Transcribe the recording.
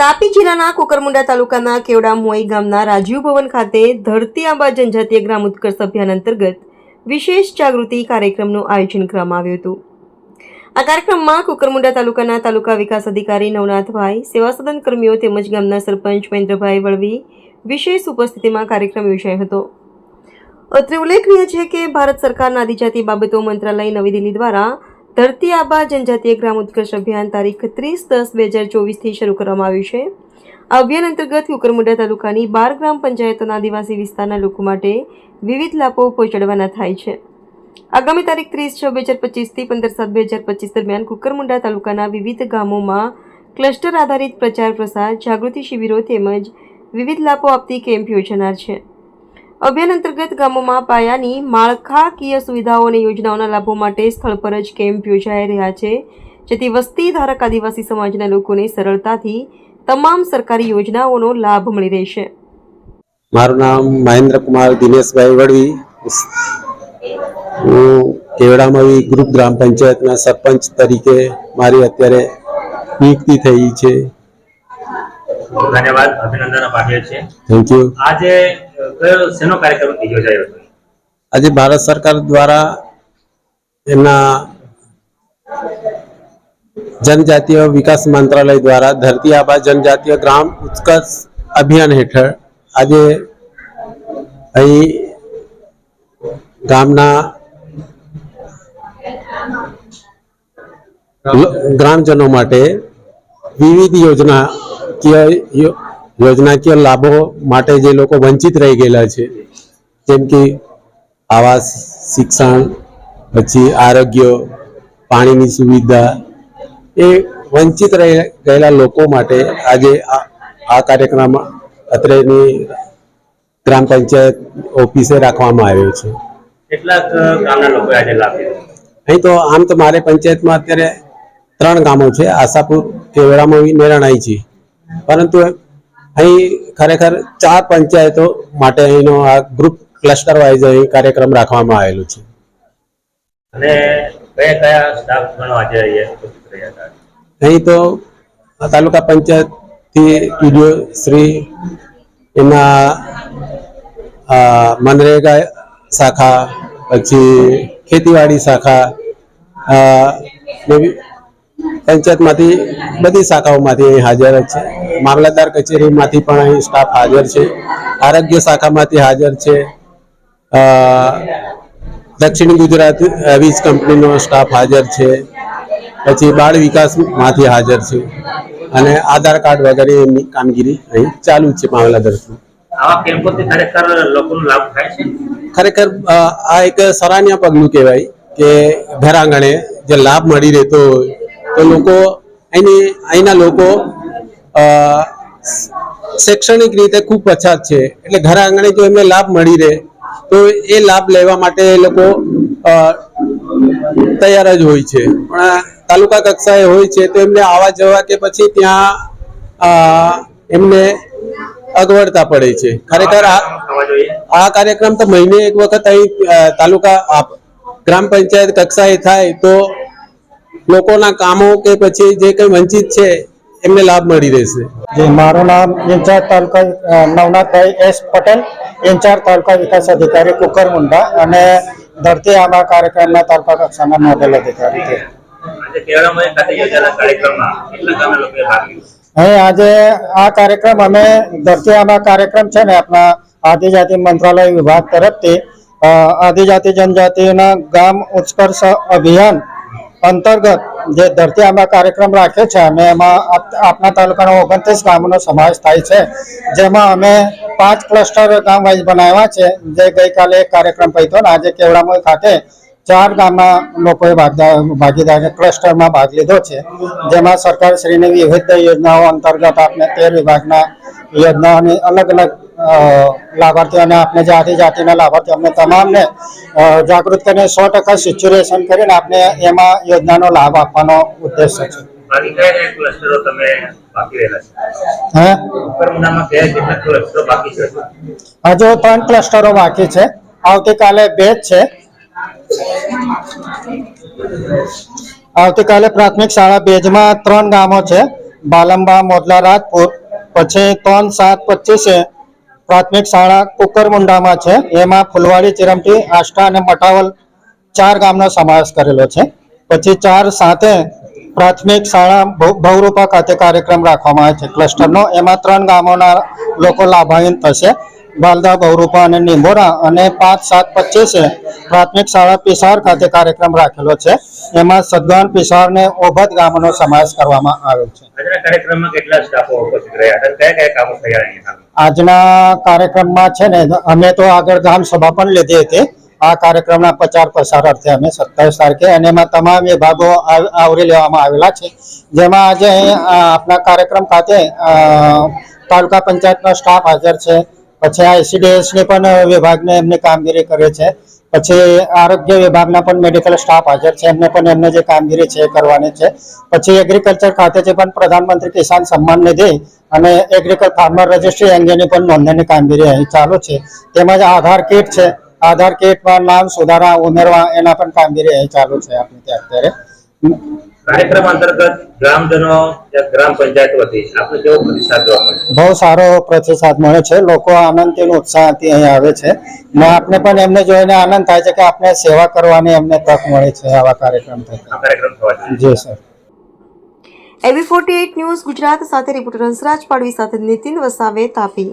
તાપી જિલ્લાના કોકરમુંડા તાલુકાના કેવડા મોઈ ગામના રાજીવ ભવન ખાતે ધરતી આંબા જનજાતીય ગ્રામ ઉત્કર્ષ અભિયાન અંતર્ગત વિશેષ જાગૃતિ કાર્યક્રમનું આયોજન કરવામાં આવ્યું હતું. આ કાર્યક્રમમાં કુકરમુંડા તાલુકાના તાલુકા વિકાસ અધિકારી નવનાથભાઈ, સેવા સદન કર્મીઓ તેમજ ગામના સરપંચ મહેન્દ્રભાઈ વળવી વિશેષ ઉપસ્થિતિમાં કાર્યક્રમ યોજાયો હતો. અત્રે ઉલ્લેખનીય છે કે ભારત સરકારના આદિજાતિ બાબતો મંત્રાલય નવી દિલ્હી દ્વારા ધરતી આબા જનજાતીય ગ્રામ ઉત્કર્ષ અભિયાન તારીખ ત્રીસ દસ બે હજાર ચોવીસથી શરૂ કરવામાં આવ્યું છે. અભિયાન અંતર્ગત કુકરમુંડા તાલુકાની બાર ગ્રામ પંચાયતોના આદિવાસી વિસ્તારના લોકો માટે વિવિધ લાભો પહોંચાડવાના થાય છે. આગામી તારીખ ત્રીસ છ બે હજાર પચીસથી પંદર સાત બે હજાર પચીસ દરમિયાન કુકરમુંડા તાલુકાના વિવિધ ગામોમાં ક્લસ્ટર આધારિત પ્રચાર પ્રસાર, જાગૃતિ શિબિરો તેમજ વિવિધ લાભો આપતી કેમ્પ યોજાનાર છે. અભિયાન અંતર્ગત ગામોમાં પાયાની માળખાકીય સુવિધાઓ અને યોજનાઓના લાભો માટે સ્થળ પર જ કેમ્પ યોજાઈ રહ્યા છે, જેથી વસ્તી ધારક આદિવાસી સમાજના લોકોને સરળતાથી તમામ સરકારી યોજનાઓનો લાભ મળી રહેશે. મારું નામ મહેન્દ્રકુમાર દિનેશભાઈ વડવી. હું કેવડામાં ગ્રુપ ગ્રામ પંચાયતના સરપંચ તરીકે મારી અત્યારે નિયુક્તિ થઈ છે. ધન્યવાદ અભિનંદન પાઠવે છે થેન્ક યુ આજે શેનો કાર્યક્રમ યોજાયો હતો? આજે ભારત સરકાર દ્વારા એમના જનજાતીય વિકાસ મંત્રાલય દ્વારા ધરતી આબા જનજાતીય ગ્રામ ઉત્કર્ષ અભિયાન હેઠળ આજે અહીં ગામના ગ્રામજનો માટે વિવિધ યોજનાકીય યોજનાકીય લાભો માટે જે લોકો વંચિત રહી ગયેલા છે જેમ કે આવાસ શિક્ષણ પછી આરોગ્ય પાણીની સુવિધા એ વંચિત રહી ગયેલા લોકો માટે આજે આ આ કાર્યક્રમ અત્રેની ગ્રામ પંચાયત ઓફિસે રાખવામાં આવ્યો છે. કેટલાક ગામના લોકોએ આજે લાભ અહીં તો આમ તો મારે પંચાયતમાં અત્યારે ત્રણ ગામો છે. આશાપુર કેવડામાં નિર્ણય છે. પરંતુ અહીં ખરેખર ચાર પંચાયતો માટે અહીંનો આ ગ્રુપ ક્લસ્ટર વાઇઝ અહીં કાર્યક્રમ રાખવામાં આવેલું છે. અને કયા કયા સ્ટાફ ગણો આજે અહીં તો તાલુકા પંચાયતથી ઈડીઓ શ્રી એના મનરેગા શાખા પછી ખેતીવાડી શાખા પંચાયતમાંથી બધી શાખાઓમાંથી અહીં હાજર જ છે. મામલતદાર કચેરીમાંથી પણ અહીં સ્ટાફ હાજર છે. આરોગ્ય શાખામાંથી હાજર છે. દક્ષિણ ગુજરાત વીજ કંપનીનો સ્ટાફ હાજર છે. પછી બાળ વિકાસમાંથી હાજર છે. અને આધાર કાર્ડ વગેરે એમની કામગીરી અહીં ચાલુ છે મામલતદાર થ્રુ ખરેખર આ એક સરાહનીય પગલું કહેવાય કે ઘર આંગણે જે લાભ મળી રહેતો તો લોકો અહીંની અહીંના લોકો શૈક્ષણિક રીતે ખૂબ પછાત છે. એટલે ઘર આંગણે જો એમને લાભ મળી રહે, તો એ લાભ લેવા માટે એ લોકો તૈયાર જ હોય છે. પણ તાલુકા કક્ષાએ હોય છે, તો એમને આવવા જવા કે પછી ત્યાં એમને અગવડતા પડે છે. ખરેખર આ કાર્યક્રમ તો મહિને એક વખત અહીં તાલુકા ગ્રામ પંચાયત કક્ષાએ થાય તો લોકોના કામો કે પછી જે કંઈ વંચિત છે એમને લાભ મળી રહેશે. મારું નામ incharge taluka નવનાથભાઈ S Patel incharge taluka વિકાસ અધિકારી કુકરમુંડા અને ધરતી આંબા કાર્યક્રમના તાલુકા કક્ષાના નોડલ અધિકારી છે. અહીં આજે આ કાર્યક્રમ અમે ધરતી આંબા કાર્યક્રમ છે ને આપણા આદિજાતિ મંત્રાલય વિભાગ તરફથી આદિજાતિ જનજાતિના ગામ ઉત્કર્ષ અભિયાન અંતર્ગત જે ધરતી આંબા કાર્યક્રમ રાખ્યો છે, અમે એમાં આપના તાલુકાના ઓગણત્રીસ ગામોનો સમાવેશ થાય છે, જેમાં અમે પાંચ ક્લસ્ટર ગામ વાઇઝ બનાવ્યા છે, જે ગઈકાલે એક કાર્યક્રમ પહોંચ્યો અને આજે કેવડામોય ખાતે ચાર ગામના લોકોએ ભાગદા ભાગીદાર ક્લસ્ટરમાં ભાગ લીધો છે, જેમાં સરકાર શ્રીની વિવિધ યોજનાઓ અંતર્ગત આપને તેર વિભાગના યોજનાઓની અલગ અલગ લાભાર્થીઓને આપણે જાતિ જાતિના લાભાર્થીઓ અમને તમામને જાગૃત કરીને સો ટકા સિચ્યુએશન કરીને આપણે એમાં યોજનાનો લાભ આપવાનો ઉદ્દેશ છે. હજુ ત્રણ ક્લસ્ટરો બાકી છે. આવતીકાલે બે જ છે. આવતીકાલે પ્રાથમિક શાળા બેજમાં ત્રણ ગામો છે. બાલંબા મોદલા રાજપુર પછી ત્રણ સાત પચીસે પ્રાથમિક શાળા કુકરમુંડામાં છે. એમાં ફુલવાડી, ચિરમટી, આષ્ટા અને મટાવલ ચાર ગામનો સમાવેશ કરેલો છે. પછી ચાર સાથે પ્રાથમિક શાળા ભવરૂપા ખાતે કાર્યક્રમ રાખવામાં આવે છે. ક્લસ્ટરનો એમાં ત્રણ ગામોના લોકો લાભાન્વિત થશે. બાલદા બહુરૂપા અને નિંબોરા અને પાંચ, સાત પચીસે પ્રાથમિક શાળા પિસાર ખાતે કાર્યક્રમ રાખેલો છે. એમાં સદગાન પિસાર ને ઓભદ ગામનો સમાવેશ કરવામાં આવ્યો છે. કાર્યક્રમમાં કેટલા સ્ટાફો ઉપસ્થિત રહ્યા હતા? કયા કયા કામો થયા આજના કાર્યક્રમમાં છે ને, અમે તો આગળ ગામ સભા પણ લીધી હતી. આ કાર્યક્રમના પ્રચાર પ્રસાર અર્થે અમે સત્તાવીસ તારીખે અને એમાં તમામ વિભાગો આવ- આવરી લેવામાં આવેલા છે. જેમાં આજે આપણા કાર્યક્રમ ખાતે તાલુકા પંચાયતનો સ્ટાફ હાજર છે. પછી આ એસીડીએસની પણ વિભાગને એમની કામગીરી કરે છે. પછી આરોગ્ય વિભાગના પણ મેડિકલ સ્ટાફ હાજર છે. એમને પણ એમને જે કામગીરી છે એ કરવાની છે. પછી એગ્રીકલ્ચર ખાતે જે પણ પ્રધાનમંત્રી કિસાન સન્માન નિધિ અને એગ્રીકલ્ચર ફાર્મર રજિસ્ટ્રી અંગેની પણ નોંધણીની કામગીરી અહીં ચાલુ છે. તેમજ આધાર કીટ છે. આધાર કીટમાં નામ સુધારા ઉમેરવા એના પણ કામગીરી અહીં ચાલુ છે આપણે ત્યાં અત્યારે. કાર્યક્રમ અંતર્ગત ગ્રામજનો ગ્રામ પંચાયત વતી આપણે કેવો પ્રતિસાદ જોવા મળે બહુ સારો પ્રતિસાદ મળે છે. લોકો આનંદથી અને ઉત્સાહથી અહીં આવે છે. ને આપને પણ એમને જોઈને આનંદ થાય છે કે આપણે સેવા કરવાની એમને તક મળે છે આવા કાર્યક્રમ થકી. કાર્યક્રમ થવાથી જી sir. AB forty news Gujarat સાથે રિપોર્ટર હંસરાજ પાડવી સાથે નીતિન વસાવે તાપી.